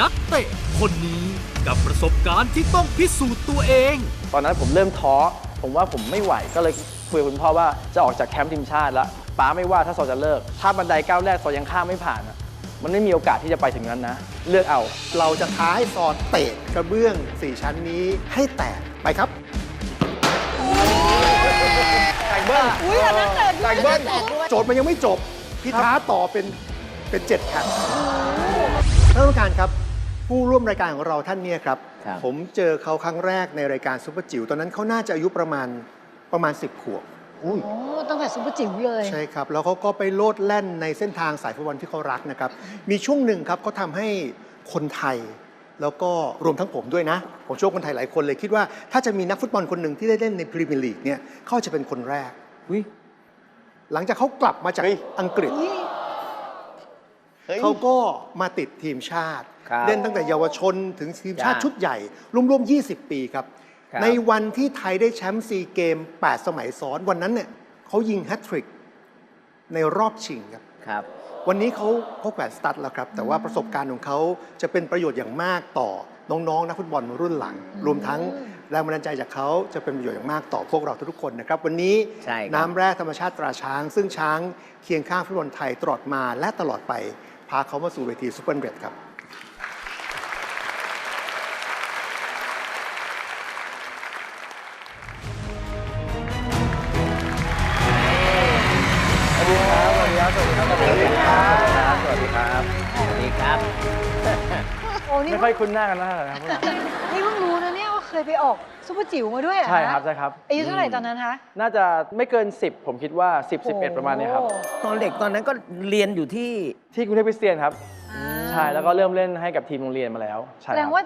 นักเตะคนนี้กับประสบการณ์ที่ต้องพิสูจน์ตัวเอง ตอนนั้นผมเริ่มท้อ ผมว่าผมไม่ไหวก็เลยคุยกับคุณพ่อว่าจะออกจากแคมป์ทีมชาติแล้วป้าไม่ว่าถ้าซอจะเลิก ถ้าบันไดก้าวแรกซอยังข้ามไม่ผ่านอะมันไม่มีโอกาสที่จะไปถึงนั้นนะ เลือกเอา เราจะท้าให้ซอนเตะกระเบื้อง4ชั้นนี้ให้แตกไปครับอุ้ยอันนั้นแตกด้วยแตกเบิ้ลโจทย์มันยังไม่จบ พี่ท้าต่อเป็นเป็นเจ็ดแผ่นท่านผู้การครับ ผู้ร่วมรายการของเราท่านเนี่ยครับ ครับ ผมเจอเขาครั้งแรกในรายการซุปเปอร์จิ๋วตอนนั้นเขาน่าจะอายุประมาณประมาณ 10ขวบโอ้ตั้งแต่ซุปเปอร์จิ๋วเลย ใช่ครับ แล้วเขาก็ไปโลดแล่นในเส้นทางสายฟุตบอลที่เขารักนะครับ มีช่วงหนึ่งครับเขาทำให้คนไทย แล้วก็รวมทั้งผมด้วยนะ ผมเชื่อว่าคนไทยหลายคนเลยคิดว่าถ้าจะมีนักฟุตบอลคนหนึ่งที่ได้เล่นในพรีเมียร์ลีกเนี่ยเขาจะเป็นคนแรก อุ๊ยหลังจากเขากลับมาจากเฮ้ย อังกฤษ เขาก็มาติดทีมชาติ ครับเล่นตั้งแต่เยาวชนถึงทีมชาติจ้าชุดใหญ่รวมๆ 20 ปีครับ ครับ ในวันที่ไทยได้แชมป์ซีเกม 8 สมัยซ้อนวันนั้นเนี่ยเขายิงแฮตทริกในรอบชิงครับ ครับ วันนี้เขาเขาแขวนสตัดแล้วครับ แต่ว่าประสบการณ์ของเขาจะเป็นประโยชน์อย่างมากต่อน้องๆนักฟุตบอลรุ่นหลัง รวมทั้งแรงบันดาลใจจากเขาจะเป็นประโยชน์อย่างมากต่อพวกเราทุกๆคนนะครับ วันนี้ใช่ครับ น้ำแร่ธรรมชาติตราช้าง ซึ่งช้างเคียงข้างฟุตบอลไทยตลอดมาและตลอดไปพาเขามาสู่เวทีซูเปอร์เบรดครับสวัสดีครับสวัสดีครับ สวัสดีครับ สวัสดีครับ สวัสดีครับ สวัสดีครับ โอ้นี่ไม่ค่อยคุ้นหน้ากันแล้วนะครับพวกเรานี่เพิ่งรู้นะ เนี่ยว่าเคยไปออกซุปเปอร์จิ๋วมาด้วยเหอใช่ครับใช่ครับอายุเท่าไหร่ตอนนั้นคะ น่าจะไม่เกิน 10 ผมคิดว่า 10 11 ประมาณนี้ครับโอ้ตอนเด็กตอนนั้นก็เรียนอยู่ที่ที่กรุงเทพคริสเตียนครับอ่าใช่แล้วก็เริ่มเล่นให้กับทีมโรงเรียนมาแล้ว ใช่แสคดรังบว่า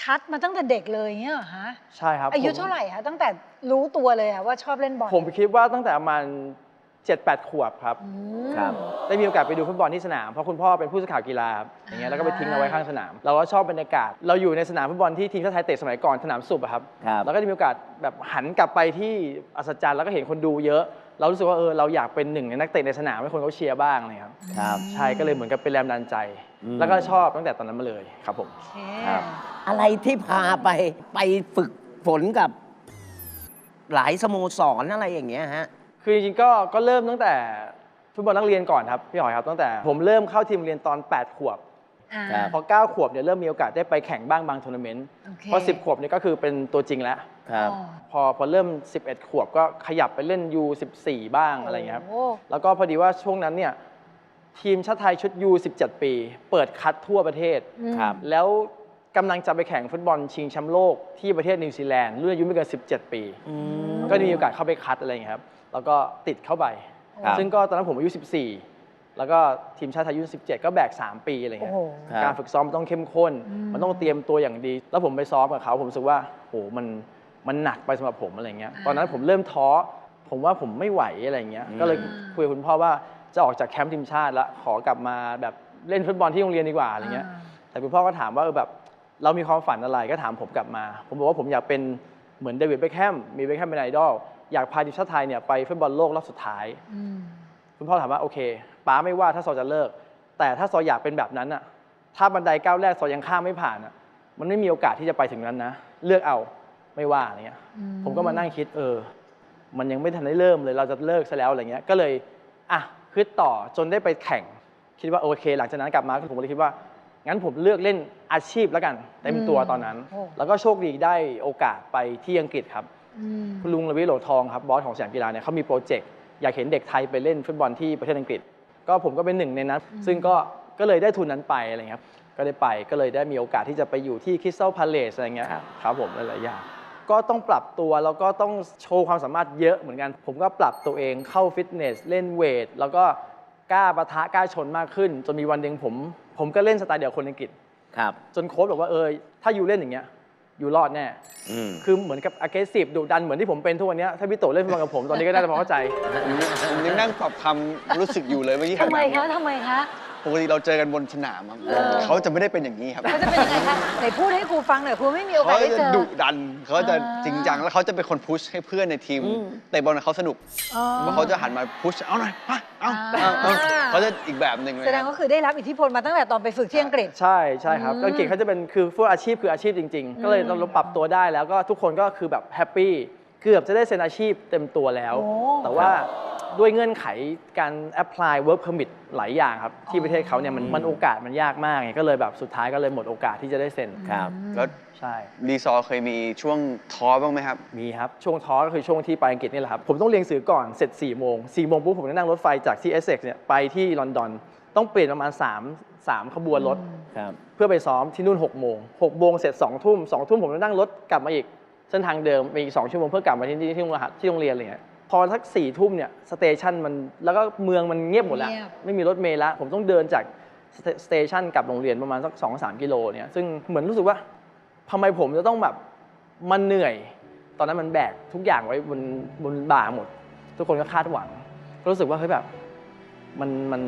ชัดมาตั้งแต่เด็กเลยเงี้ยเหรอฮะ ใช่ครับ อายุผมเท่าไหร่คะตั้งแต่รู้ตัวเลยอะว่าชอบเล่นบอล ผมคิดว่าตั้งแต่ประมาณ 7-8 ขวบครับ อืม ครับ ได้มีโอกาสไปดูฟุตบอลที่สนามเพราะคุณพ่อเป็นผู้สื่อข่าวกีฬาครับอย่างเงี้ยแล้วก็ไปทิ้งเอาไว้ข้างสนาม เราก็ชอบบรรยากาศ เราอยู่ในสนามฟุตบอลที่ทีมชาติไทยเตะสมัยก่อนสนามสุบอะครับครับ แล้วก็ได้มีโอกาสแบบหันกลับไปที่อัศจรรย์แล้วก็เห็นคนดูเยอะ เรารู้สึกว่าเออเราอยากเป็นหนึ่งในนักเตะในสนามให้คนเขาเชียร์บ้างเลยครับครับ ใช่ก็เลยเหมือนกับเป็นแรงบันดาลใจ อืม แล้วก็ชอบตั้งแต่ตอนนั้นมาเลยครับผม โอเคครับ อะไรที่พาไปไปฝึกฝนกับหลายสโมสรอะไรอย่างเงี้ยฮะ คือจริงๆก็ก็เริ่มตั้งแต่ฟุตบอลนักเรียนก่อนครับพี่หอยครับตั้งแต่ผมเริ่มเข้าทีมเรียนตอน 8 ขวบอ่าครับ พอ 9 ขวบเนี่ยเริ่มมีโอกาสได้ไปแข่งบ้างบางทัวร์นาเมนต์โอเคพอ 10 ขวบเนี่ยก็คือเป็นตัวจริงแล้ว ครับ อ๋อพอพอเริ่ม 11 ขวบก็ขยับไปเล่น U14 บ้างอะไรเงี้ยครับโอ้แล้วก็พอดีว่าช่วงนั้นเนี่ยทีมชาติไทยชุด U17 ปี เปิดคัดทั่วประเทศ อืมครับ แล้วกำลังจะไปแข่งฟุตบอลชิงแชมป์โลกที่ประเทศนิวซีแลนด์รุ่นอายุไม่เกิน 17 ปี อืม ก็ได้มีโอกาสเข้าไปคัดอะไรเงี้ยครับ แล้วก็ติดเข้าไป ครับ ซึ่งก็ตอนนั้นผมอายุ 14 แล้วก็ทีมชาติไทยอายุ17 ก็แบก 3 ปีอะไรโอ้เงี้ย โห ครับ การฝึกซ้อมมันต้องเข้มข้น อืม มันต้องเตรียมตัวอย่างดี แล้วผมไปซ้อมกับเขา ผมรู้สึกว่าโหมัน มันหนักไปสำหรับผมอะไรเงี้ย ตอนนั้นผมเริ่มท้อ ผมว่าผมไม่ไหวอะไรเงี้ย อืม ก็เลยคุยกับคุณพ่อว่าจะออกจากแคมป์ทีมชาติแล้วขอกลับมาแบบเล่นฟุตบอลที่โรงเรียนดีกว่าอะไรเงี้ย แต่คุณพ่อก็ถามว่าเออแบบเรามีความฝันอะไรก็ถามผมกลับมา ผมบอกว่าผมอยากเป็นเหมือนเดวิดเบคแฮมมีเบคแฮมเป็นไอดอล อยากพาทีมชาติไทยเนี่ยไปฟุตบอลโลกรอบสุดท้ายอืมคุณพ่อถามว่าโอเคป้าไม่ว่าถ้าซอจะเลิก แต่ถ้าซออยากเป็นแบบนั้นอะถ้าบันไดก้าวแรกซอยังข้ามไม่ผ่านอะมันไม่มีโอกาสที่จะไปถึงนั้นนะ เลือกเอาไม่ว่าอะไรเงี้ยอืมผมก็มานั่งคิดเออ มันยังไม่ทันได้เริ่มเลยเราจะเลิกซะแล้วอะไรเงี้ย ก็เลยอะคิดต่อจนได้ไปแข่ง คิดว่าโอเค หลังจากนั้นกลับมาผมเลยคิดว่า งั้นผมเลือกเล่นอาชีพแล้วกันเต็มตัวตอนนั้นโอ้แล้วก็โชคดีได้โอกาสไปที่อังกฤษครับอืม คุณลุงระวิโหลทองครับบอสของสยามกีฬาเนี่ยเขามีโปรเจกต์อยากเห็นเด็กไทยไปเล่นฟุตบอลที่ประเทศอังกฤษ ก็ผมก็เป็นหนึ่งในนั้น ซึ่งก็ก็เลยได้ทุนนั้นไปอะไรเงี้ยครับก็ได้ไปก็เลยได้มีโอกาสที่จะไปอยู่ที่คริสตัลพาเลสอะไรเงี้ยครับผมหลายๆอย่างก็ต้องปรับตัวแล้วก็ต้องโชว์ความสามารถเยอะเหมือนกัน ผมก็ปรับตัวเองเข้าฟิตเนสเล่นเวท แล้วก็กล้าปะทะกล้าชนมากขึ้น จนมีวันหนึ่งผม ผมก็เล่นสไตล์เดียวกับคนอังกฤษครับจนโค้ชบอกว่าเออถ้าอยู่เล่นอย่างเงี้ย อยู่รอดแน่ อืมคือเหมือนกับ aggressive ดุดันเหมือนที่ผมเป็นทุกวันเนี้ยถ้าพี่โตเล่นฟุตบอลกับผมตอนนี้ก็น่าจะพอเข้าใจ ผมยังนั่งปรับคำรู้สึกอยู่เลยเมื่อกี้ทำไมคะทำไมคะ ปกติเราเจอกันบนสนามครับเออเขาจะไม่ได้เป็นอย่างนี้ครับเขาจะเป็นยังไงคะไหนพูดให้ครูฟังหน่อยครูไม่มีโอกาเขาสได้จะเจอดุดันเขาจะอ่าจริงจังแล้วเขาจะเป็นคนพุชให้เพื่อนในทีมอืมเตะบอลเขาสนุกอ๋อเพราะเขาจะหันมาพุชเอาหน่อยมาเอาอ่าเอาเอาเขาจะอีกแบบหนึ่งเลยแสดงครับว่าคือได้รับอิทธิพลมาตั้งแต่ตอนไปฝึกที่อังกฤษใช่ใช่ครับอืมก็อังกฤษเขาจะเป็นคือพวกอาชีพคืออาชีพจริง ๆ ก็เลยอืมเราปรับตัวได้แล้วก็ทุกคนก็คือแบบแฮปปี้ เกือบจะได้เซ็นอาชีพเต็มตัวแล้ว โอ้ แต่ว่าด้วยเงื่อนไขการ apply work permit หลายอย่างครับ ที่ประเทศเขาเนี่ยมันมันโอกาสมันยากมากไงก็เลยแบบสุดท้ายก็เลยหมดโอกาสที่จะได้เซ็นครับ แล้วใช่ รีซอร์เคยมีช่วงท้อบ้างไหมครับ มีครับ ช่วงท้อก็คือช่วงที่ไปอังกฤษนี่แหละครับ ผมต้องเรียนหนังสือก่อนเสร็จ4ี่โมงสี่โมงปุ๊บผมจะนั่งรถไฟจากที่เอสเซ็กเนี่ยไปที่ลอนดอน ต้องเปลี่ยนประมาณ3 3ขบวนรถ ครับ เพื่อไปซ้อมที่นู่น6โมง6โมงเสร็จ2ทุ่ม2ทุ่มผมจะนั่งรถกลับมาอีก เส้นทางเดิมไปอีก2ชั่วโมงเพื่อกลับมาที่ที่ที่โรงเรียนที่โรงเรียนอะไรเงี้ยพอสักสี่ทุ่มเนี่ยสเตชันมันแล้วก็เมืองมันเงียบหมดแล้ว เงียบ ไม่มีรถเมล์แล้วผมต้องเดินจากสเตสเตชันกลับโรงเรียนประมาณสัก2อสกิโลเนี่ยซึ่งเหมือนรู้สึกว่าทำไมผมจะต้องแบบมันเหนื่อย ตอนนั้นมันแบกทุกอย่างไว้บนบนบ่าหมด ทุกคนก็คาดหวังก็รู้สึกว่าเฮ้ยแบบมันมัน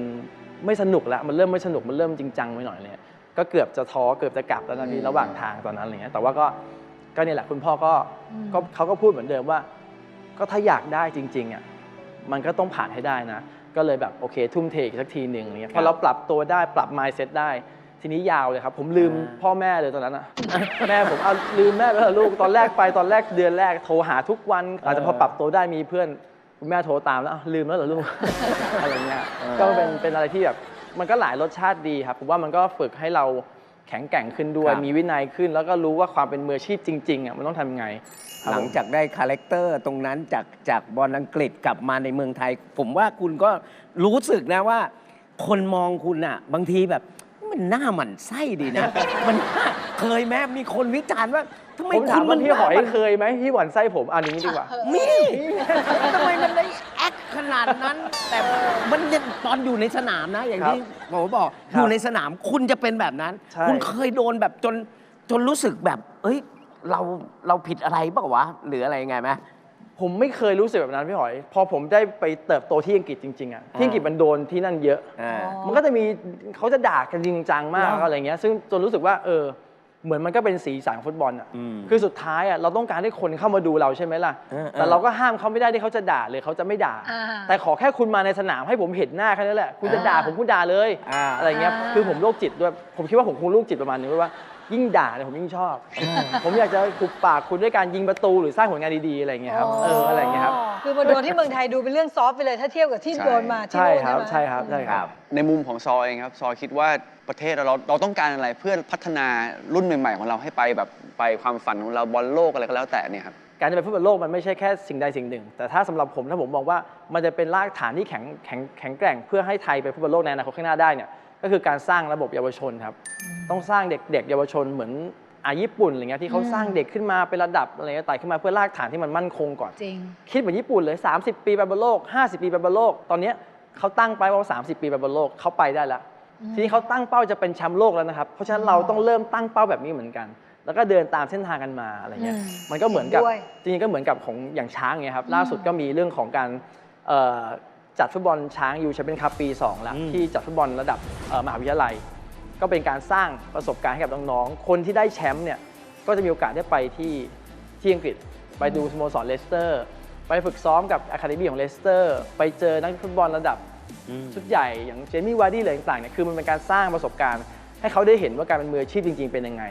ไม่สนุกแล้วมันเริ่มไม่สนุกมันเริ่มจริงจังไปหน่อยเลยก็เกือบจะท้อเกือบจะกลับแล้วนะพี่ระหว่างทางตอนนั้นอะไรเงี้ยแต่ว่าก็ ก็เนี่ยแหละคุณพ่อก็อืมก็เขาก็พูดเหมือนเดิมว่า ก็ถ้าอยากได้จริงๆอะมันก็ต้องผ่านให้ได้นะ ก็เลยแบบโอเค ทุ่มเทอีกสักทีหนึ่งอะไรเงี้ยพอเราปรับตัวได้ปรับ mindset ได้ ทีนี้ยาวเลยครับ ผมลืมอ่าพ่อแม่เลยตอนนั้นอะแม่ผมเอาลืมแม่ไปแล้วลูกตอนแรกไปตอนแรกเดือนแรกโทรหาทุกวันอาจจะพอปรับตัวได้มีเพื่อนคุณแม่โทรตามแล้วอ้าวลืมแล้วเหรอลูกอะไรเงี้ยก็เป็นเป็นอะไรที่แบบมันก็หลายรสชาติดีครับผมว่ามันก็ฝึกให้เรา แข็งแกร่งขึ้นด้วย ครับ มีวินัยขึ้น แล้วก็รู้ว่าความเป็นมืออาชีพจริงๆอะมันต้องทำยังไงครับหลังผมจากได้คาแรคเตอร์ตรงนั้นจากจากบอลอังกฤษกลับมาในเมืองไทย ผมว่าคุณก็รู้สึกนะว่า คนมองคุณอะบางทีแบบ มันหน้าหมันไส้ดีนะ มันเคยไหมมีคนวิจารณ์ว่า ทำไมผมคุถามณว่าพี่หอยน้ามันเคยไหมพี่หวันไส้ผมอันนี้ดีกว่า มีทำไมมันได้แอคขนาดนั้น แต่มันยังตอนอยู่ในสนามนะ อย่างที่ผมบอก ครับอยู่ในสนามคุณจะเป็นแบบนั้น ใช่ คุณเคยโดนแบบจนจนรู้สึกแบบ เอ้ย เราเราผิดอะไรเปล่าวะ หรืออะไรยังไงไหม ผมไม่เคยรู้สึกแบบนั้นพี่หอย พอผมได้ไปเติบโตที่อังกฤษจริงๆอะที่อังกฤษมันโดนที่นั่นเยอะ อ่า มันก็จะมีเขาจะด่ากันจริงจังมากเหรอออะไรเงี้ย ซึ่งจนรู้สึกว่าเออ เหมือนมันก็เป็นสีสันของฟุตบอลอะอืมคือสุดท้ายอะเราต้องการให้คนเข้ามาดูเราใช่ไหมล่ะเออเออแต่เราก็ห้ามเขาไม่ได้ที่เขาจะด่าเลยเขาจะไม่ด่าอ่า แต่ขอแค่คุณมาในสนามให้ผมเห็นหน้าแค่นั้นแหละ คุณจะด่าผมคุณด่าเลยอ่าอะไรเงี้ยอ่าคือผมโรคจิตด้วยผมคิดว่าผมคงโรคจิตประมาณนึงด้วยว่า ยิ่งด่าเนี่ยผมยิ่งชอบ ผมอยากจะขุบปากคุณด้วยการยิงประตูหรือสร้างผลงานดีๆอะไรเงี้ยครับเอออะไรเงี้ยครับคือมาโดนที่เมืองไทยดูเป็นเรื่องซอฟต์ไปเลยถ้าเทียบกับที่ใช่โดนมาที่ใช่โน่นครับไหมใช่ครับใช่ครับ ในมุมของซอเองครับ ซอคิดว่าประเทศเราเราเราต้องการอะไรเพื่อพัฒนารุ่นใหม่ๆของเราให้ไปแบบไปความฝันของเราบอลโลกอะไรก็แล้วแต่เนี่ยครับการจะเป็นฟุตบอลโลกมันไม่ใช่แค่สิ่งใดสิ่งหนึ่ง แต่ถ้าสำหรับผมถ้าผมมองว่ามันจะเป็นรากฐานที่แข็งแข็งแข็งแกร่งเพื่อให้ไทยไปฟุตบอลโลกในอนาคตข้างหน้าได้เนี่ย ก็คือการสร้างระบบเยาวชนครับ ต้องสร้างเด็กเด็กเยาวชนเหมือนอาญี่ปุ่นอะไรเงี้ยที่เขาสร้างเด็กขึ้นมาเป็นระดับอะไรเงี้ยไต่ขึ้นมาเพื่อรากฐานที่มันมั่นคงก่อน จริง คิดเหมือนญี่ปุ่นเลย 30 ปีไปบอลโลก 50 ปีไปบอลโลก ตอนเนี้ยเขาตั้งไปว่า 30 ปีไปบอลโลกเขาไปได้แล้ว ทีนี้เขาตั้งเป้าจะเป็นแชมป์โลกแล้วนะครับ เพราะฉะนั้นเราต้องเริ่มตั้งเป้าแบบนี้เหมือนกัน แล้วก็เดินตามเส้นทางกันมาอะไรเงี้ย อืมมันก็เหมือนกับด้วย จริงๆก็เหมือนกับของอย่างช้างไงครับ ล่าสุดก็มีเรื่องของการเอ่อ จัดฟุตบอลช้างยูแชมเปี้ยนคัพปี 2 แล้วอืมที่จัดฟุตบอลระดับเอ่อมหาวิทยาลัย ก็เป็นการสร้างประสบการณ์ให้กับน้องๆ คนที่ได้แชมป์เนี่ยก็จะมีโอกาสได้ไปที่ที่อังกฤษ ไปดูสโมสรเลสเตอร์ ไปฝึกซ้อมกับอะคาเดมี่ของเลสเตอร์ ไปเจอนักฟุตบอลระดับชุดใหญ่อย่างเจมี่วาร์ดี้อะไรต่างๆเนี่ยคือมันเป็นการสร้างประสบการณ์ ให้เขาได้เห็นว่าการเป็นมืออาชีพจริง ๆ เป็นยังไง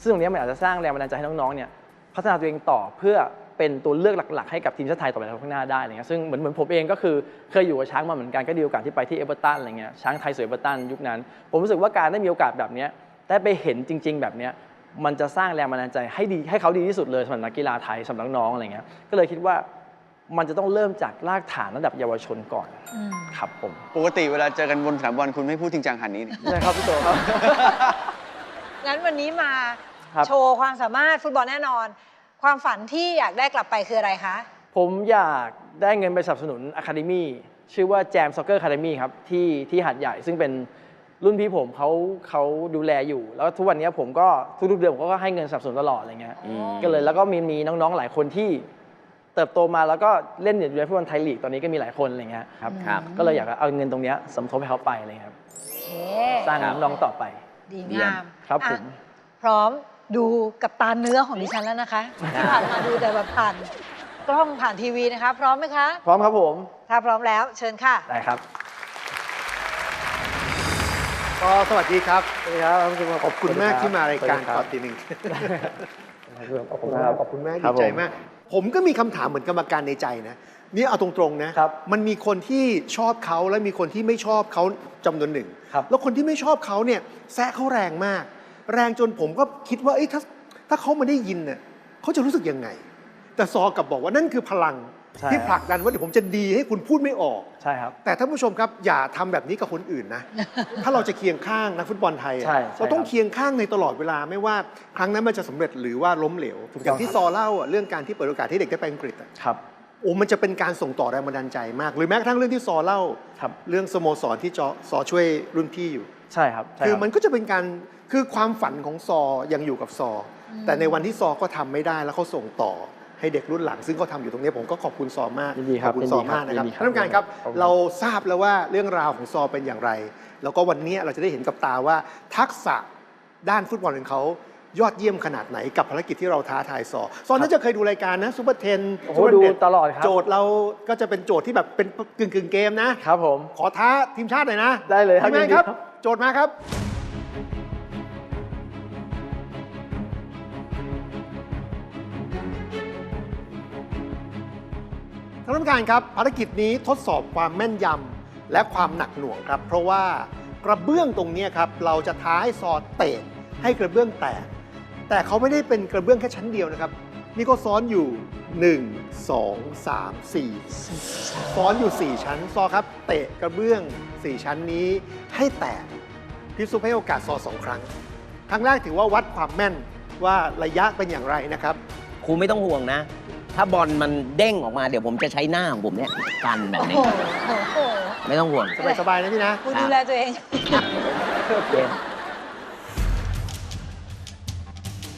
ซึ่งตรงเนี้ยมันอาจจะสร้างแรงบันดาลใจให้น้องๆเนี่ยพัฒนาตัวเองต่อเพื่อ เป็นตัวเลือกหลัก ๆ ให้กับทีมชาติไทยต่อไปในข้างหน้าได้อะไรเงี้ยซึ่งเหมือนเหมือนผมเองก็คือเคยอยู่กับช้างมาเหมือนกันก็ดีโอกาสที่ไปที่เอเวอร์ตันอะไรเงี้ยช้างไทยสวยเอเวอร์ตันยุคนั้น ผมรู้สึกว่าการได้มีโอกาสแบบเนี้ยได้ไปเห็นจริง ๆ แบบเนี้ยมันจะสร้างแรงบันดาลใจให้ดีให้เขาดีที่สุดเลยสำหรับนักกีฬาไทยสำหรับน้องๆอะไรเงี้ยก็เลยคิดว่ามันจะต้องเริ่มจากรากฐานระดับเยาวชนก่อนอืมครับผมปกติเวลาเจอกันบนสนามบอลคุณไม่พูดจริงจังหันนี้เนี่ยใช่ครับพี่โตครับงั้นวันนี้มาครับโชว์ความสามารถฟุตบอลแน่นอน ความฝันที่อยากได้กลับไปคืออะไรคะ ผมอยากได้เงินไปสนับสนุนอะคาเดมี่ชื่อว่าแจมซ็อกเกอร์อะคาเดมี่ครับที่ที่หัดใหญ่ซึ่งเป็นรุ่นพี่ผมเขาเขาดูแลอยู่ แล้วทุกวันนี้ผมก็ทุกๆเดือนผมก็ให้เงินสนับสนุนตลอดอะไรเงี้ยอืมก็เลยแล้วก็มีมีน้องๆหลายคนที่เติบโตมาแล้วก็เล่นอยู่ในฟุตบอลไทยลีกตอนนี้ก็มีหลายคนอะไรเงี้ยครับครับก็เลยอยากเอาเงินตรงเนี้ยสมทบให้เขาไปเลยครับเอ๊ะสร้างน้องๆต่อไปดีเยี่ยงามมครับอะผมพร้อม ดูกับตาเนื้อของดิฉันแล้วนะคะที่ผ่านมาดูแต่แบบผ่านกล้องผ่านทีวีนะคะ พร้อมไหมคะ พร้อมครับผม ถ้าพร้อมแล้วเชิญค่ะ ได้ครับ ก็สวัสดีครับสวัสดีครับขอบคุณมากที่มารายการสตวัอนสตีดีหนึ่งครับขอบคุณครับขอบคุณมากครัดีบใจผมมาก ผมก็มีคำถามเหมือนกรรมการในใจนะนี่เอาตรงๆนะครับมันมีคนที่ชอบเขาและมีคนที่ไม่ชอบเขาจำนวนหนึ่งครับแล้วคนที่ไม่ชอบเขาเนี่ยแซะเขาแรงมาก แรงจนผมก็คิดว่าเอ้ยถ้าถ้าเขามาได้ยินเนี่ยเขาจะรู้สึกยังไง แต่ซอกลับบอกว่านั่นคือพลังใช่ที่ผลักดันว่าเดี๋ยวผมจะดีให้คุณพูดไม่ออกใช่ครับ แต่ท่านผู้ชมครับอย่าทำแบบนี้กับคนอื่นนะ ถ้าเราจะเคียงข้างนักฟุตบอลไทยอะใช่ใช่เราต้องครับเคียงข้างในตลอดเวลาไม่ว่าครั้งนั้นมันจะสำเร็จหรือว่าล้มเหลวถูกต้องอย่างที่ซอเล่าอะเรื่องการที่เปิดโอกาสให้เด็กได้ไปอังกฤษอะครับโอ้มันจะเป็นการส่งต่อแรงบันดาลใจมาก หรือแม้กระทั่งเรื่องที่ซอเล่าครับเรื่องสโมสรที่จอซอช่วยรุ่นพี่อยู่ ใช่ครับใช่คือรับมันก็จะเป็นการ คือความฝันของซอยังอยู่กับซออแต่ในวันที่ซอก็ทำไม่ได้แล้วเขาส่งต่อให้เด็กรุ่นหลัง ซึ่งเขาทำอยู่ตรงนี้ผมก็ขอบคุณซอมากยินดีคขรัอบบคุณยินซดีอมากนะครับยินดีท่านผู้การครับขอบคุณเราทราบแล้วว่าเรื่องราวของซอเป็นอย่างไร แล้วก็วันนี้เราจะได้เห็นกับตาว่าทักษะด้านฟุตบอลของเขายอดเยี่ยมขนาดไหนกับภารกิจที่เราท้าทายซอ ซอน่าจะเคยดูรายการนะซูเปอร์เทนโอ้โหดูตลอดครับ โจทย์เราก็จะเป็นโจทย์ที่แบบเป็นกึ่งกึ่งๆเกมนะครับผม ขอท้าทีมชาติหน่อยนะ ได้เลยครับทีมงานยินดีครับครับโจทย์มาครับ ท่านผู้การครับภารกิจนี้ทดสอบความแม่นยำและความหนักหน่วงครับ เพราะว่ากระเบื้องตรงนี้ครับเราจะท้าให้ซอเตะให้กระเบื้องแตก แต่เขาไม่ได้เป็นกระเบื้องแค่ชั้นเดียวนะครับ นี่ก็ซ้อนอยู่ 1 2 3 4 ซ้อนอยู่ 4 ชั้นซอครับ เตะกระเบื้อง 4 ชั้นนี้ให้แตกพิสุให้โอกาสซอสองครั้ง ครั้งแรกถือว่าวัดความแม่นว่าระยะเป็นอย่างไรนะครับ ครูไม่ต้องห่วงนะ ถ้าบอลมันเด้งออกมาเดี๋ยวผมจะใช้หน้าของผมเนี่ยกันแบบโอ้นี้ โหโอ้โหไม่ต้องห่วง สบายๆนะพี่นะคุณดูแลตัวเองเกม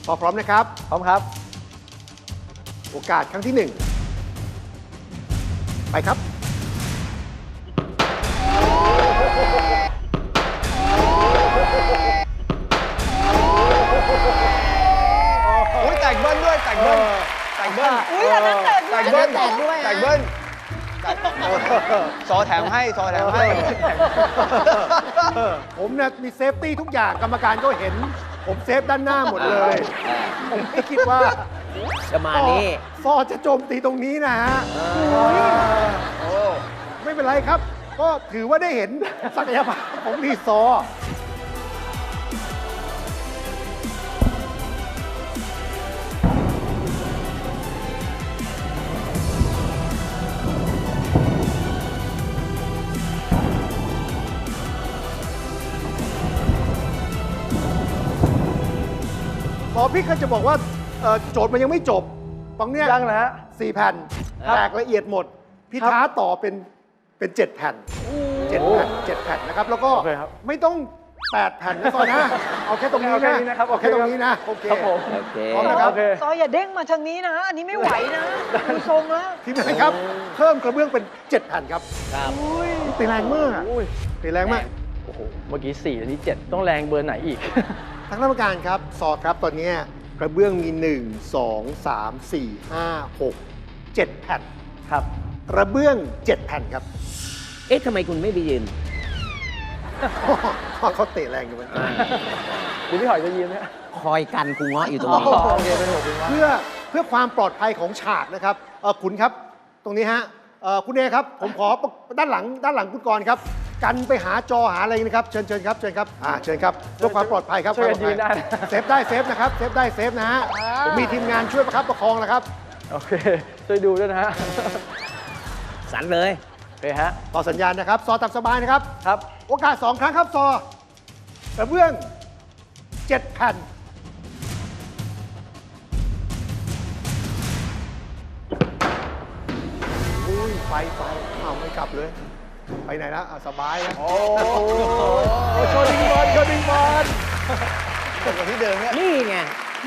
พอพร้อมนะครับ พร้อมครับ โอกาสครั้งที่หนึ่ง ไปครับ โอ้ยแตกเบิ้ลด้วยแตกเบิ้ลแตกเบิ้ล อุ้ยอันนั้น แตกด้แตวยกเบิ้ลแตกด้วยแตกเบิ้ลแตกโอ้ซอแถมให้ซอแถมให้ ผมเนี่ยมีเซฟตี้ทุกอย่างกรรมการก็เห็น ผมเซฟด้านหน้าหมดเลย ผมไม่คิดว่าจะมานี่ซอจะโจมตีตรงนี้นะฮะไม่เป็นไรครับ ก็ถือว่าได้เห็นศักยภาพของรีซอ พอพี่ก็จะบอกว่าเอ่อโจทย์มันยังไม่จบตรงเนี้ยยังนะฮะ สี่แผ่นครับแตกละเอียดหมด พี่ครับท้าต่อเป็นเป็นเจ็ดแผ่นเจ็ดแผ่นเจ็ดแผ่นนะครับ แล้วก็โอเคครับไม่ต้องแปดแผ่นนะซอยนะเอาแค่ตรงนี้เอาแค่นะนี้นะครับเอาแค่ตรงนี้นะโอเคครับผม โอเค พร้อมนะครับโอเคซอยอย่าเด้งมาทางนี้นะ อันนี้ไม่ไหวนะดูทรงแล้วทีมงานครับ เพิ่มกระเบื้องเป็นเจ็ดแผ่นครับครับ ตีแรงมากอุ้ยตีแรงมาก โอ้โห เมื่อกี้4อันนี้ 7 ต้องแรงเบอร์ไหนอีกทางกรรมการครับซอครับตอนเนี้ยกระเบื้องมี 1 2 3 4 5 6 7 แผ่นครับ กระเบื้อง 7 แผ่นครับ เอ๊ะทำไมคุณไม่ไปยืนเพราะเขาเตะแรงอยู่มันคุณพี่หอยจะยืนไหมคอยกันครูเงาะอยู่ตรงอ๋อนี้โอเคเป็นผมเป็นว่าเพื่อเพื่อความปลอดภัยของฉากนะครับเอ่อคุณครับ ตรงนี้ฮะเอ่อคุณเอครับ ผมขอด้านหลังด้านหลังคุณกรณ์ครับ กันไปหาจอหาอะไรนะครับ เชิญเชิญครับเชิญครับอ่าเชิญครับเพื่อความปลอดภัยครับช่วยกันความปลอยืนได้ภัเซฟได้เซฟนะครับเซฟได้เซฟนะฮะผมมีทีมงานช่วยประคับประคองนะครับโอเค ช่วยดูด้วยนะฮะสันเลยโอเคฮะ ต่อสัญญาณนะครับ ซอตับสบายนะครับ ครับ โอกาส 2 ครั้งครับซอกระเบื้อง7แผ่นอุ้ยไฟไฟเอาไม่กลับเลย ไปไหนแล้วอะสบายนะ โอ้โหโชว์ดิงบอลโชว์ดิงบอลกดที่เดิมเนี่ยนี่ไง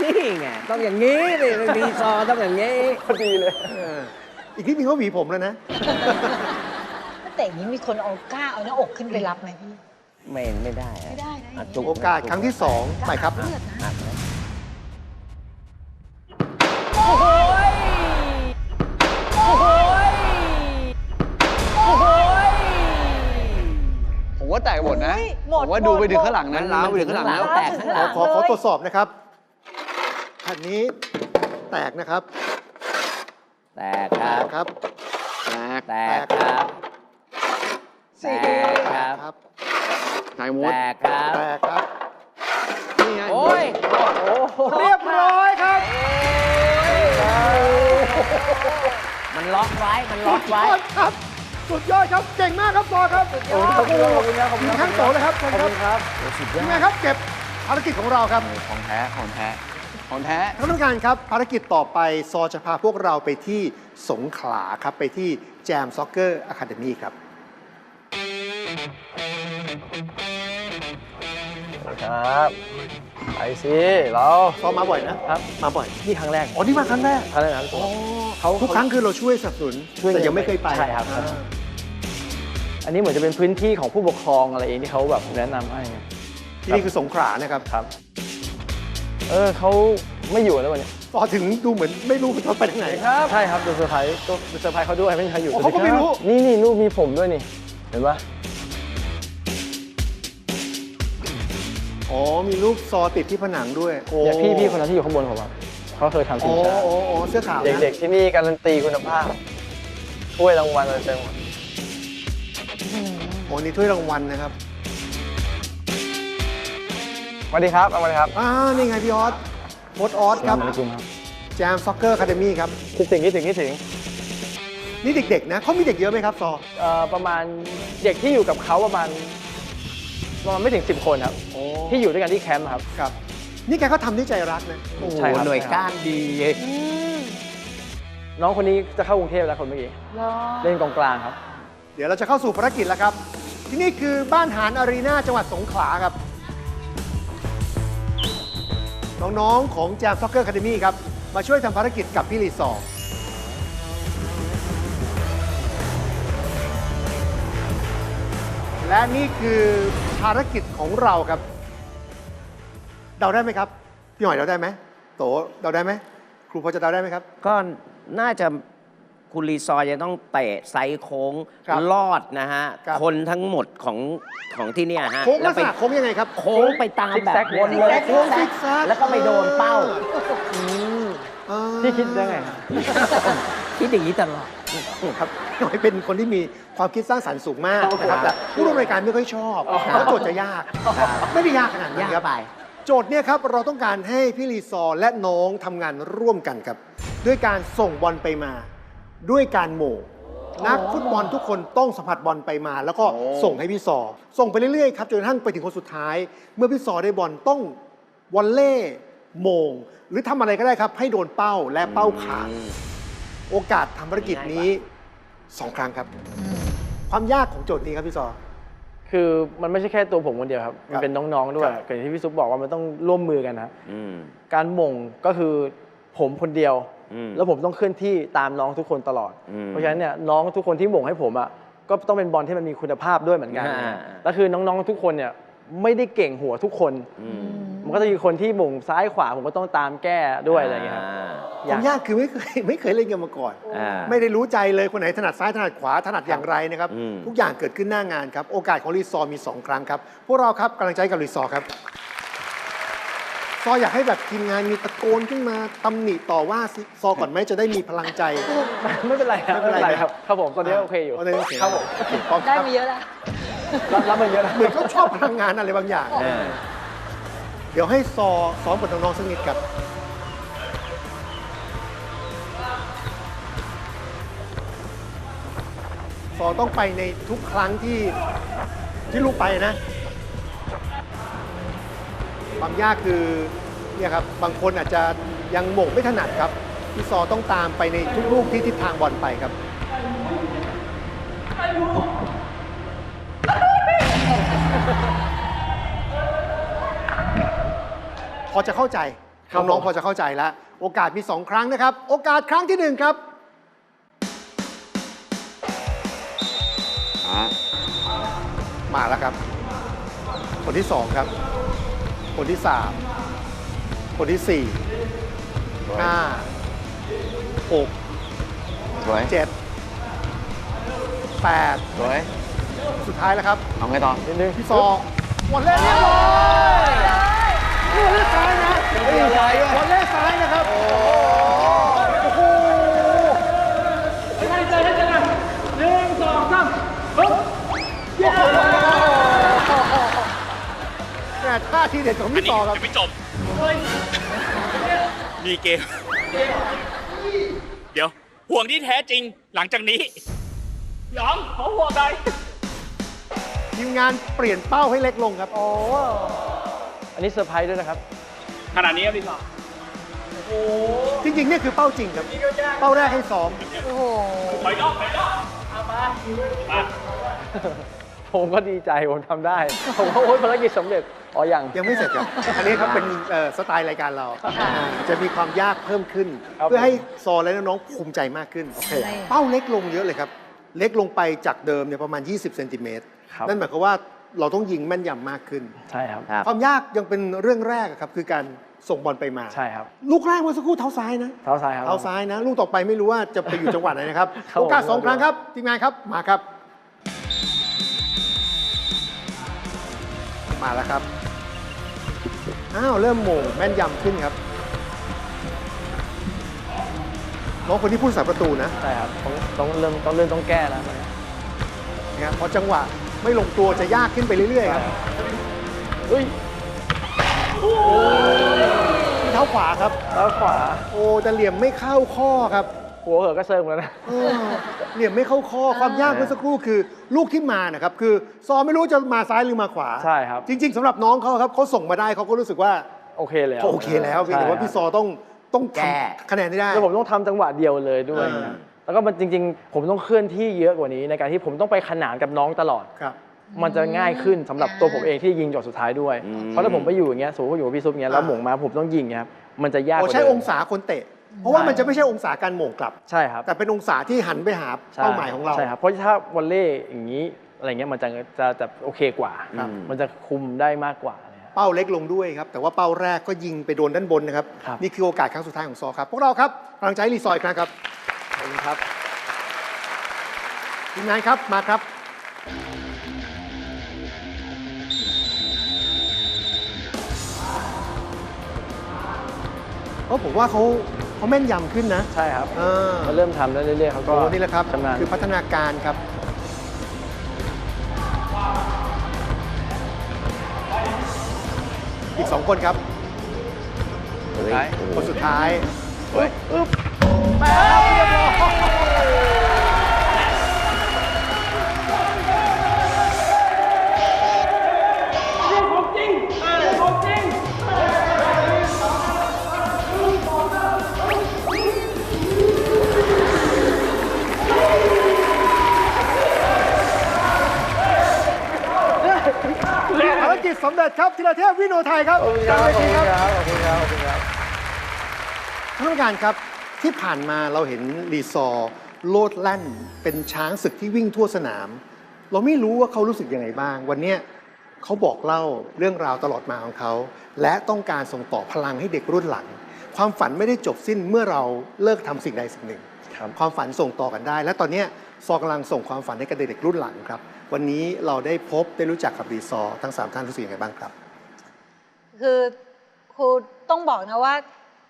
นี่ไง ต้องอย่างนี้เลยรีซอร์ต้องอย่างนี้ พอดีเลยเอออีกนิดนึงเขาหวีผมแล้วนะ แต่อย่างนี้มีคนเอากล้าเอาหน้าอกขึ้นไปรับไหมพี่ ไม่ไม่ได้อะไม่ได้นะ อะจุโอกาสครั้งที่สองไปครับ เลือดนะ หมผดมว่าดูไปถึงหมดข้างหลังนั้นล้าวไปถึงข้างหลังแล้วแตกข้างหขลัอง ขอขอตรวจสอบนะครับแผ่นนี้แตกนะครับแตกครับครับ แตกแตกครับแตกครับครับไทยมุแตดกครับแตกครับ นี่ไงโอ้ยเรียบร้อยครับ มันล็อกไว้มันล็อกสุดยไว้อดครับ สุดยอดครับ เก่งมากครับซอครับโอ้ขอบคุณครับขอบคุณครับขอบคุณมีครับทั้งโตเลยครับเชิญขอบครับคุณครับยังไงครับ เก็บภารกิจของเราครับ ของแท้ ของแท้ ของแท้ท่านผู้การครับ ภารกิจต่อไปซอจะพาพวกเราไปที่สงขลาครับ ไปที่แจมซ็อกเกอร์อะคาเดมี่ครับครับไปสิเราซอมาบ่อยนะครับมาบ่อยนี่ครั้งแรกอ๋อนี่มาครั้งแรกครั้งแรกนะครับเขาทุกครั้งคือเราช่วยสนับสนุนช่วยแต่ยังไม่เคยไปใช่ครับ อ่าอันนี้เหมือนจะเป็นพื้นที่ของผู้ปกครองอะไรเองที่เขาแบบแนะนำให้ไงที่นี่คือสงขลานะครับครับ เออเขาไม่อยู่แล้ววันนี้ซอถึงดูเหมือนไม่รู้เขาไปทางไหนใช่ครับดูเซอร์ไพรส์ก็ดูเซอร์ไพรส์เขาด้วยไม่มีใครอยู่อ๋อเขาก็ไม่รู้ นี่นี่รูปมีผมด้วยนี่ เห็นปะอ๋อ มีรูปซอติดที่ผนังด้วย โอ้เนี่ยพี่พี่คนนั้นที่อยู่ข้างบนผมอะเขาเคยทำทีอ๋มอชาติอ๋ออ๋อเสื้อขาวนะ เด็กๆที่นี่การันตีคุณภาพถ้วยรางวัลอะไรเต็มหมด โอ้นี่ถ้วยรางวัลนะครับสวัสดีครับเอามาเลยครับอ่านี่ไงพี่ออสโค้ดออสครับสวัสดีครับแจมซ็อกเกอร์คาเดมี่ครับคิดถึงคิดถึงคิดถึงนี่เด็กๆนะเขามีเด็กเยอะไหมครับซอเอ่อประมาณเด็กที่อยู่กับเขาประมาณประมาณไม่ถึง 10 คนครับโอ้ที่อยู่ด้วยกันที่แคมป์ครับครับ นี่แกก็ทำด้วยใจรักนะโอ้โหใช่ครับหน่วยก้านดีน้องคนนี้จะเข้ากรุงเทพแล้วคนเมื่อกี้เหรอเล่นกองกลางครับ เดี๋ยวเราจะเข้าสู่ภารกิจแล้วครับ ที่นี่คือบ้านหานอารีนาจังหวัดสงขลาครับ น้องๆของแจมซ็อกเกอร์คาเดมี่ครับ มาช่วยทำภารกิจกับพี่รีซอร์และนี่คือภารกิจของเราครับ เดาได้ไหมครับ พี่หอยเดาได้ไหม โตเดาได้ไหม ครูพอจะเดาได้ไหมครับ ก็น่าจะ คุณรีซอร์จะต้องเตะไซส์โค้งครับลอดนะฮะครับ คนทั้งหมดของของที่เนี่ยฮะโค้งแล้ลัวกษไปณะโค้งยังไงครับ โค้งไปตามแบบซิกแซกวนเลย ซิกแซกโค้งซิกแซก แล้วก็ไปโดนเป้า อ่าพี่คิดได้ไงคิดอย่างนี้ตลอด ครับพี่หอยเป็นคนที่มีความคิดสร้างสรรค์สูงมากนะครับแต่ผู้ร่วมรายการไม่ค่อยชอบเพราะโจทย์จะยากไม่ได้ยากขนาดนั้นยากครับไป โจทย์เนี่ยครับเราต้องการให้พี่รีซอร์และน้องทำงานร่วมกันครับ ด้วยการส่งบอลไปมา ด้วยการโหม่งนักฟุตบอลทุกคนต้องสัมผัสบอลไปมา แล้วก็โอ้ส่งให้พี่ซอส่งไปเรื่อยๆครับจนกระทั่งไปถึงคนสุดท้าย เมื่อพี่ซอได้บอลต้องวอลเล่โหม่งหรือทำอะไรก็ได้ครับ ให้โดนเป้าและเป้าขาดโอกาสทำภารกิจนี้สองครั้งครับ ความยากของโจทย์นี้ครับพี่ซอคือมันไม่ใช่แค่ตัวผมคนเดียวครับคมัรันบเป็นน้องๆด้วยครับอย่างที่พี่ซุปบอกว่ามันต้องร่วมมือกันนะอืมการหม่งก็คือผมคนเดียว อืม แล้วผมต้องเคลื่อนที่ตามน้องทุกคนตลอด อืมเพราะฉะนั้นเนี่ยน้องทุกคนที่หม่งให้ผมอะก็ต้องเป็นบอลที่มันมีคุณภาพด้วยเหมือนกันอ่า แล้วคือน้องๆทุกคนเนี่ยไม่ได้เก่งหัวทุกคน อืมมันก็จะมีคนที่หม่งซ้ายขวาผมก็ต้องตามแก้ด้วยอะไรอย่างเงี้ยครับ ความยากคือไม่เคยไม่เคยเล่นกันมาก่อน อ่า ไม่ได้รู้ใจเลยคนไหนถนัดซ้ายถนัดขวาถนัดอย่างไรนะครับ อืม ทุกอย่างเกิดขึ้นหน้างานครับ โอกาสของรีซอร์มี 2 ครั้งครับ พวกเราครับกำลังใจกับรีซอร์ครับ ซออยากให้แบบทีมงานมีตะโกนขึ้นมาตำหนิต่อว่าซิซอก่อนไหมจะได้มีพลังใจ ไม่เป็นไรครับไม่เป็นไรครับครับผมตอนนี้โอเคอยู่ตอนนี้โอเคครับผมโอเคพร้อมคได้รับมาเยอะแล้วรับรับมันเยอะนะเหมือนเขาชอบพลังงานอะไรบางอย่างเออเดี๋ยวให้ซอซ้อมกับน้องๆสักนิดครับซอต้องไปในทุกครั้งที่ที่ลูกไปนะ ความยากคือเนี่ยครับบางคนอาจจะยังโหม่งไม่ถนัดครับพี่ซอต้องตามไปในทุกลูกที่ทิศทางบอลไปครับพอจะเข้าใจครับน้องผมๆพอจะเข้าใจแล้ว โอกาสมี 2 ครั้งนะครับ โอกาสครั้งที่หนึ่งครับอะมาแล้วครับ คนที่สองครับ คนที่สามคนที่สี่สวยห้าหกสวยเจ็ดแปดสวยสุดท้ายแล้วครับเอาไงต่อนิดนึงพี่ซอหมดเล่นเรียบร้อยนี่วอลเล่ซ้ายนะเฮ้ยวอลเล่ซ้าย ท่าทีเด็ดของพี่ซอครับไม่จบ มีเกม เดี๋ยว ห่วงที่แท้จริงหลังจากนี้ หยองขอห่วงหน่อยทีมงานเปลี่ยนเป้าให้เล็กลงครับโอ้อันนี้เซอร์ไพรส์ด้วยนะครับ ขนาดนี้ครับพี่สองจริงๆนี่คือเป้าจริงครับ เป้าแรกให้ซ้อมโอ้โหไปรอบไปรอบเอามามา ผมก็ดีใจผมทำได้ ผมว่าโอ๊ยภารกิจสำเร็จอ๋อยัง ยังไม่เสร็จครับ อันนี้ครับเป็นเอ่อสไตล์รายการเราอ่าจะมีความยากเพิ่มขึ้น ครับเพื่อให้ซอและน้องๆภูมิใจมากขึ้นโอเคเป้าเล็กลงเยอะเลยครับ เล็กลงไปจากเดิมเนี่ยประมาณ 20เซนติเมตรครับ นั่นหมายความว่าเราต้องยิงแม่นยำมากขึ้น ใช่ครับ ครับ ความยากยังเป็นเรื่องแรกอะครับคือการส่งบอลไปมา ใช่ครับลูกแรกเมื่อสักครู่เท้าซ้ายนะ เท้าซ้ายครับ เท้าซ้ายนะ ลูกต่อไปไม่รู้ว่าจะไปอยู่จังหวัดไหนนะครับครับโอกาสผมสองครั้งครับทีมงานครับมาครับ มาแล้วครับ อ้าว เริ่มโหม่งแม่นยำขึ้นครับ น้องคนที่พูดสาประตูนะใช่ครับต้องต้องเริ่มต้องเริ่มต้องแก้แล้วนะครับเพราะจังหวะไม่ลงตัวจะยากขึ้นไปเรื่อยๆครับเฮ้ยที่เท้าขวาครับ แล้วขวา โอ้แต่เหลี่ยมไม่เข้าข้อครับ หัวเหอะก็เซิร์ฟแล้วนะ เออเหลี่ยมไม่เข้าข้อความยากเมื่อสักครู่คือลูกที่มานะครับคือซอไม่รู้จะมาซ้ายหรือมาขวาใช่ครับ จริง ๆสำหรับน้องเขาครับเขาส่งมาได้เขาก็รู้สึกว่าโอเคแล้วเขาโอเคแล้วเพียงแต่ว่าพี่ซอต้องต้องทำแก้ คะแนนให้ได้ แล้วผมต้องทำจังหวะเดียวเลยด้วยอ่านะแล้วก็มันจริง ๆ ผมต้องเคลื่อนที่เยอะกว่านี้ ในการที่ผมต้องไปขนานกับน้องตลอด ครับ มันจะง่ายขึ้นสำหรับตัวผมเองที่ยิงจอดสุดท้ายด้วย อืม เพราะถ้าผมไปอยู่อย่างเงี้ยสมมติว่าอยู่กับพี่ซุปเงี้ยแล้วอ่าหม่งมาผมต้องยิงเงี้ยครับมันจะยากกโอ้ว่าใช้เดิมองศาคนเตะ เพราะว่าใช่มันจะไม่ใช่องศาการโหม่งกลับ ใช่ครับแต่เป็นองศาที่หันไปหาใช่เป้าหมายของเรา ใช่ครับ เพราะถ้าวอลเล่อย่างนี้อะไรเงี้ยมันจะจะจะโอเคกว่าครับมันจะคุมได้มากกว่าเนี่ยครับเป้าเล็กลงด้วยครับ แต่ว่าเป้าแรกก็ยิงไปโดนด้านบนนะครับ ครับ นี่คือโอกาสครั้งสุดท้ายของซอครับ พวกเราครับกำลังใจให้รีซอยอีกครั้งครับขอบคุณครับ ทีมงานครับมาครับ เพราะผมว่าเขา เขาแม่นยำขึ้นนะ ใช่ครับอ่า มาเริ่มทำได้เรื่อยๆเขาก็โอ้นี่แหละครับ ชำนาญคือพัฒนาการครับ อีกสองคนครับ เฮ้ยท้ายโอ้โหคนสุดท้ายสวยแปดเรียบ กิจสำเร็จครับธีรเทพวิโนไทยครับขอบคุณครับเชิญเวขอบทีคุณครับครับขอบคุณครับขอบคุณครับท่านผู้การครับที่ผ่านมาเราเห็นรีซอร์โลดแล่น เป็นช้างศึกที่วิ่งทั่วสนาม เราไม่รู้ว่าเขารู้สึกยังไงบ้าง วันเนี้ยเขาบอกเล่าเรื่องราวตลอดมาของเขา และต้องการส่งต่อพลังให้เด็กรุ่นหลัง ความฝันไม่ได้จบสิ้นเมื่อเราเลิกทำสิ่งใดสิ่งหนึ่ง ครับความฝันส่งต่อกันได้ และตอนเนี้ยซอกำลังส่งความฝันให้กับเด็กๆรุ่นหลังครับ วันนี้เราได้พบได้รู้จักกับรีซอร์ทั้งสามท่านรู้สึกยังไงบ้างครับ คือครูต้องบอกนะว่า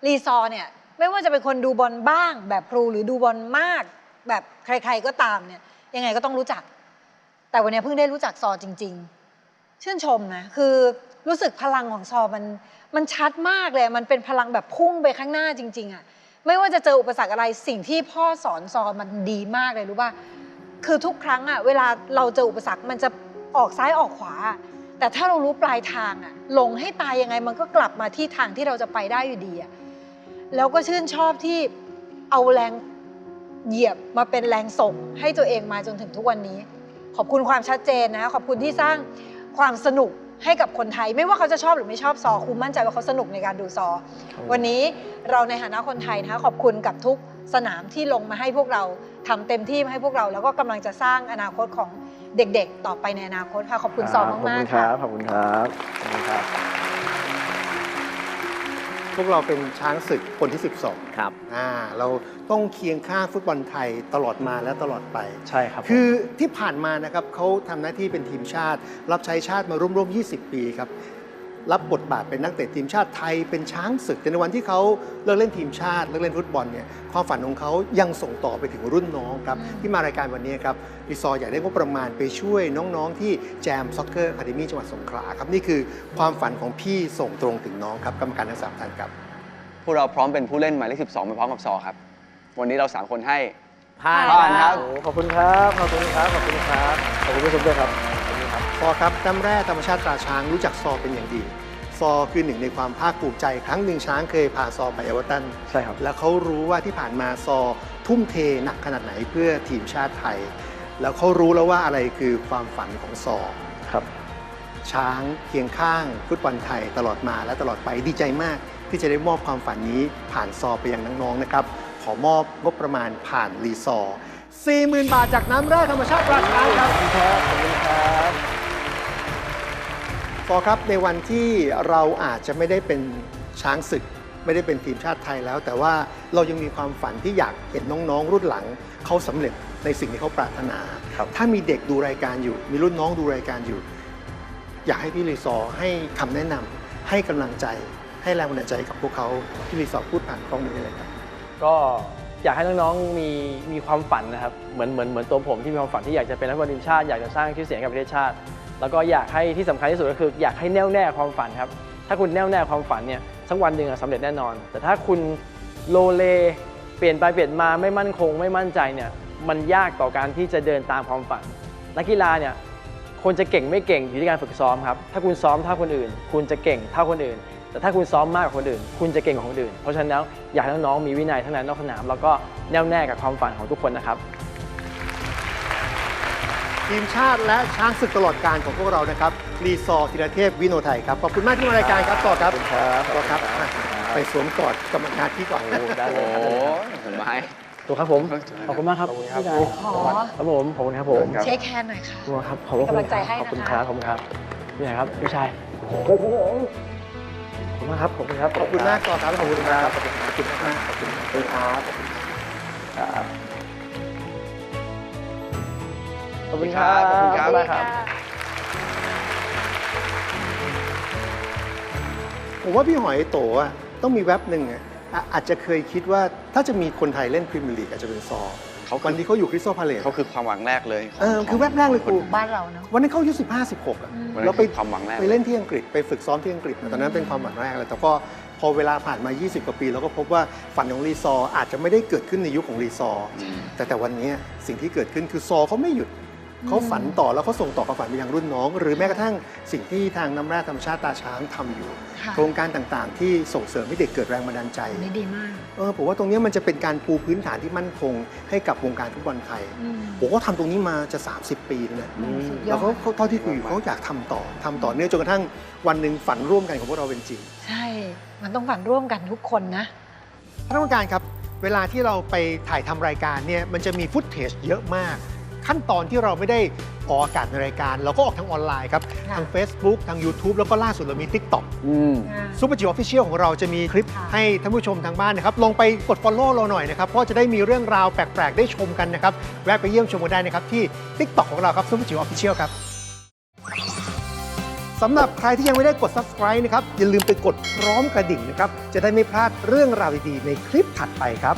รีซอร์เนี่ยไม่ว่าจะเป็นคนดูบอลบ้าง แบบครูหรือดูบอลมาก แบบใคร ๆก็ตามเนี่ยยังไงก็ต้องรู้จัก แต่วันนี้เพิ่งได้รู้จักซอจริง ๆ ชื่นชมนะคือรู้สึกพลังของซอมันมันชัดมากเลย มันเป็นพลังแบบพุ่งไปข้างหน้าจริง ๆอะ ไม่ว่าจะเจออุปสรรคอะไรสิ่งที่พ่อสอนซอมันดีมากเลยรู้ป่ะคือทุกครั้งอะเวลาเราเจออุปสรรคมันจะออกซ้ายออกขวา แต่ถ้าเรารู้ปลายทางอะหลงให้ตายยังไงมันก็กลับมาที่ทางที่เราจะไปได้อยู่ดีอะแล้วก็ชื่นชอบที่เอาแรงเหยียบมาเป็นแรงส่งให้ตัวเองมาจนถึงทุกวันนี้ ขอบคุณความชัดเจนนะ ขอบคุณที่สร้างความสนุก ให้กับคนไทย ไม่ว่าเขาจะชอบหรือไม่ชอบซอครูมั่นใจว่าเขาสนุกในการดูซอ วันนี้เราในฐานะคนไทยนะคะขอบคุณกับทุกสนามที่ลงมาให้พวกเราทำเต็มที่มาให้พวกเรา แล้วก็กำลังจะสร้างอนาคตของเด็กๆ ต่อไปในอนาคตค่ะขอบคุณซอมากๆคค่ะรับขอบคุณครับขอบคุณครับ พวกเราเป็นช้างศึกคนที่ 12ครับอ่าเราต้องเคียงข้างฟุตบอลไทยตลอดมาและตลอดไป ใช่ครับผมคือที่ผ่านมานะครับเขาทำหน้าที่เป็นทีมชาติ รับใช้ชาติมาร่วมๆ20 ปีครับ รับบทบาทเป็นนักเตะทีมชาติไทยเป็นช้างศึกแต่ในวันที่เขาเลิกเล่นทีมชาติเลิกเล่นฟุตบอลเนี่ยความฝันของเขายังส่งต่อไปถึงรุ่นน้องครับอืมที่มารายการวันนี้ครับรีซอร์อยากได้งบประมาณไปช่วยน้องๆ ที่แจมซ็อกเกอร์อะคาเดมี่จังหวัดสงขลาครับนี่คือความฝันของพี่ส่งตรงถึงน้องครับกรรมการทั้งสามท่านครับพวกเราพร้อมเป็นผู้เล่นหมายเลข12ไปพร้อมกับซอครับวันนี้เราสามคนให้ผ่านผ่านครับโอ้ขอบคุณครับขอบคุณครับขอบคุณครับขอบคุณผู้ชมด้วยครับ ขอบคุณครับซอครับน้ำแร่ธรรมชาติตราช้างรู้จักซอเป็นอย่างดี ซอคือหนึ่งในความภาคภูมิใจ ครั้งหนึ่งช้างเคยพาซอไปเอเวอร์ตันใช่ครับ แล้วเขารู้ว่าที่ผ่านมาซอทุ่มเทหนักขนาดไหนเพื่อทีมชาติไทย แล้วเขารู้แล้วว่าอะไรคือความฝันของซอครับ ช้างเคียงข้างฟุตบอลไทยตลอดมาและตลอดไปดีใจมาก ที่จะได้มอบความฝันนี้ผ่านซอไปยังน้องๆนะครับ ขอมอบงบประมาณผ่านรีซอร์40,000 บาทจากน้ำแร่ธรรมชาติตราช้างครับขอบคุณครับ ขอบคุณครับฟอครับในวันที่เราอาจจะไม่ได้เป็นช้างศึก ไม่ได้เป็นทีมชาติไทยแล้ว แต่ว่าเรายังมีความฝันที่อยากเห็นน้องๆ รุ่นหลังเขาสำเร็จในสิ่งที่เขาปรารถนาครับถ้ามีเด็กดูรายการอยู่ มีรุ่นน้องดูรายการอยู่ อยากให้พี่รีซอร์ให้คำแนะนำให้กำลังใจ ให้แรงบันดาลใจกับพวกเขาพี่รีซอร์พูดผ่านกล้องนี้ได้เลยครับก็อยากให้น้องๆ มีมีความฝันนะครับ เหมือนเหมือนเหมือนตัวผมที่มีความฝันที่อยากจะเป็นนักบอลทีมชาติ อยากจะสร้างชื่อเสียงให้กับประเทศชาติ แล้วก็อยากให้ที่สำคัญที่สุดก็คือ อยากให้แน่วแน่ความฝันครับ ถ้าคุณแน่วแน่ความฝันเนี่ยสักวันหนึ่งอะสำเร็จแน่นอน แต่ถ้าคุณโลเลเปลี่ยนไปเปลี่ยนมาไม่มั่นคง ไม่มั่นใจเนี่ยมันยากต่อการที่จะเดินตามความฝัน นักกีฬาเนี่ยคนจะเก่งไม่เก่งอยู่ที่การฝึกซ้อมครับ ถ้าคุณซ้อมเท่าคนอื่น คุณจะเก่งเท่าคนอื่น แต่ถ้าคุณซ้อมมากกว่าคนอื่น คุณจะเก่งกว่าคนอื่น เพราะฉะนั้นแล้วอยากให้น้องๆมีวินัยทั้งในนอกสนาม แล้วก็แน่วแน่กับความฝันของทุกคนนะครับ ทีมชาติและช้างศึกตลอดการของพวกเรานะครับรีซอร์ธีรเทพวิโนไทยครับขอบคุณมากที่มารายการครับต่อครับขอบคุณครับต่อครับอะไปสวมกอดกรรมการที่ก่อนโอ้ได้เลยโอ้ครับผมมาให้ตัวครับผม ขอบคุณมากครับพี่ชายขอครับผม ขอบคุณครับผมครับเช็คแฮนด์หน่อยค่ะขอบคุณครับ ขอบคุณเป็นกำลังใจให้นะคะขอบคุณครับ ขอบคุณครับพี่ชายครับพี่ชายขอบคุณมากครับ ขอบคุณครับ ขอบคุณมากต่อครับขอบคุณครับขอบคุณมากขอบคุณมากขอบคุณครับ ขอบคุณครับขอบคุณครับ ขอบคุณครับ ผมว่าพี่หอยโตอะต้องมีแว็บหนึ่งอะอะอาจจะเคยคิดว่าถ้าจะมีคนไทยเล่นพรีเมียร์ลีกอาจจะเป็นซอเขาคือ วันที่เขาอยู่คริสตัลพาเลสเขาคือความหวังแรกเลยขงเออคือแวบแรกเลยครูบ้านเราเนาะ วันนั้นเขาอายุ15 16อะวันนั้นเราไปคือความหวังแรก ไปเล่นที่อังกฤษไปฝึกซ้อมที่อังกฤษตอนนั้นเป็นความหวังแรกเลยแต่ก็พอเวลาผ่านมา 20 กว่าปีเราก็พบว่าฝันของรีซอร์อาจจะไม่ได้เกิดขึ้นในยุคของรีซอร์ อืม แต่แต่วันนี้สิ่งที่เกิดขึ้นคือซอเขาไม่หยุด เขาฝันต่อแล้วเขาส่งต่อความฝันไปยังรุ่นน้อง หรือแม้กระทั่งสิ่งที่ทางน้ำแร่ธรรมชาติตาช้างทำอยู่ค่ะโครงการต่างๆ ที่ส่งเสริมให้เด็กเกิดแรงบันดาลใจนี่ดีมากเออผมว่าตรงนี้มันจะเป็นการปูพื้นฐานที่มั่นคง ให้กับวงการฟุตบอลไทยอืมผมก็ทำตรงนี้มาจะ 30 ปีแล้วนะสุดยแล้อวดเขาเขาเท่าที่คุยอยู่เขาอยากทำต่อทำต่อเนื่องจนกระทั่งวันหนึ่งฝันร่วมกันของพวกเราเป็นจริง ใช่ มันต้องฝันร่วมกันทุกคนนะท่านผู้การครับ เวลาที่เราไปถ่ายทำรายการเนี่ยมันจะมีฟุตเทจเยอะมาก ขั้นตอนที่เราไม่ได้ออกอากาศในรายการ เราก็ออกทางออนไลน์ครับ ค่ะ ทาง Facebook ทาง YouTube แล้วก็ล่าสุดเรามี TikTok อืมซูเปอร์จิ๋วออฟฟิเชียลของเราจะมีคลิปค่ะ ให้ท่านผู้ชมทางบ้านนะครับ ลงไปกด Follow เราหน่อยนะครับ เพราะจะได้มีเรื่องราวแปลก ๆ ได้ชมกันนะครับ แวะไปเยี่ยมชมกันได้นะครับ ที่ TikTok ของเราครับซูเปอร์จิ๋วออฟฟิเชียลครับสำหรับใครที่ยังไม่ได้กด subscribe นะครับ อย่าลืมไปกดพร้อมกระดิ่งนะครับ จะได้ไม่พลาดเรื่องราวดี ๆ ในคลิปถัดไปครับ